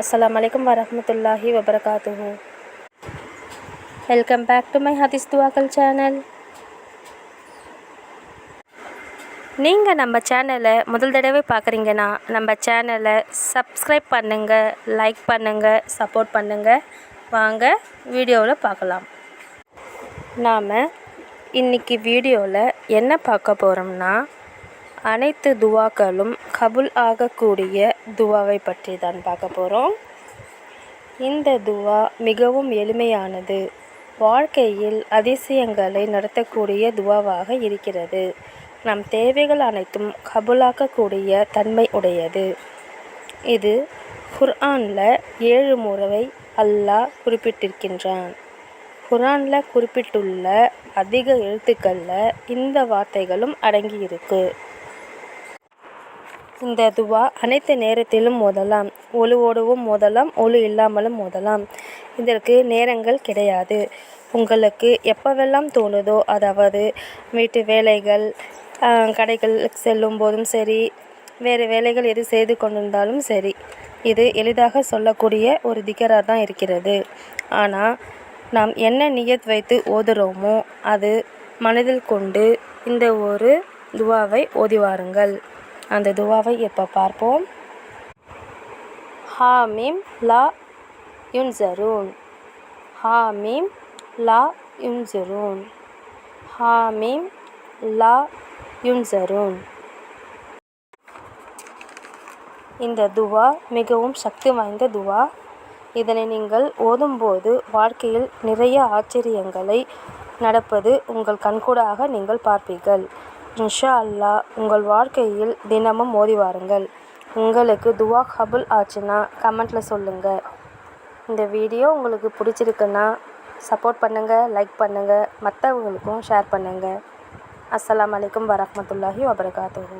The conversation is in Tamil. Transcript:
அஸ்லாம் அலைக்கும் வரமத்துல்லாஹி வபரகாத்துஹு வெல்கம் பேக் டு மை ஹதீஸ் துவாக்கல் சேனல் நீங்கள் நம்ம சேனலை முதல் தடவை பார்க்குறீங்கன்னா நம்ம சேனலை சப்ஸ்கிரைப் பண்ணுங்கள் லைக் பண்ணுங்கள் சப்போர்ட் பண்ணுங்கள் வாங்க வீடியோவில் பார்க்கலாம். நாம் இன்னைக்கு வீடியோவில் என்ன பார்க்க போகிறோம்னா அனைத்து துவாக்களும் கபுல் ஆகக்கூடிய துவாவை பற்றி தான் பார்க்க போகிறோம் இந்த துவா மிகவும் எளிமையானது. வாழ்க்கையில் அதிசயங்களை நடத்தக்கூடிய துவாவாக இருக்கிறது. நம் தேவைகள் அனைத்தும் கபுலாக்கக்கூடிய தன்மை உடையது. இது குர்ஆனில் ஏழு முறை அல்லாஹ் குறிப்பிட்டிருக்கின்றான். குரானில் குறிப்பிட்டுள்ள அதிக எழுத்துக்களில் இந்த வார்த்தைகளும் அடங்கியிருக்கு. இந்த துவா அனைத்து நேரத்திலும் ஓதலாம் ஒழுவோடவும் ஓதலாம் ஒழு இல்லாமலும் ஓதலாம் இதற்கு நேரங்கள் கிடையாது. உங்களுக்கு எப்போவெல்லாம் தோணுதோ அதாவது வீட்டு வேலைகள் கடைகளுக்கு செல்லும் போதும் சரி வேறு வேலைகள் எது செய்து கொண்டிருந்தாலும் சரி இது எளிதாக சொல்லக்கூடிய ஒரு திகராக தான் இருக்கிறது. ஆனால் நாம் என்ன நியத் வைத்து ஓதுறோமோ அது மனதில் கொண்டு இந்த ஒரு துவாவை ஓதி வாருங்கள். அந்த துவாவை இப்போ பார்ப்போம்? ஹாமீம் லா யுன்சரூன். ஹாமீம் லா யுன்சரூன். ஹாமீம் லா யுன்சரூன். இந்த துவா மிகவும் சக்தி வாய்ந்த துவா. இதனை நீங்கள் ஓதும்போது வாழ்க்கையில் நிறைய ஆச்சரியங்களை நடப்பது உங்கள் கண்கூடாக நீங்கள் பார்ப்பீர்கள். இன்ஷா அல்லா உங்கள் வாழ்க்கையில் தினமும் ஓதி வாருங்கள். உங்களுக்கு துவா கபுல் ஆச்சுன்னா கமெண்ட்டில் சொல்லுங்கள் இந்த வீடியோ உங்களுக்கு பிடிச்சிருக்குன்னா சப்போர்ட் பண்ணுங்கள் லைக் பண்ணுங்கள் மற்றவங்களுக்கும் ஷேர் பண்ணுங்கள் அஸ்லாம் வலைக்கம் வரமத்துல்லாஹி வபரகாத்துஹு.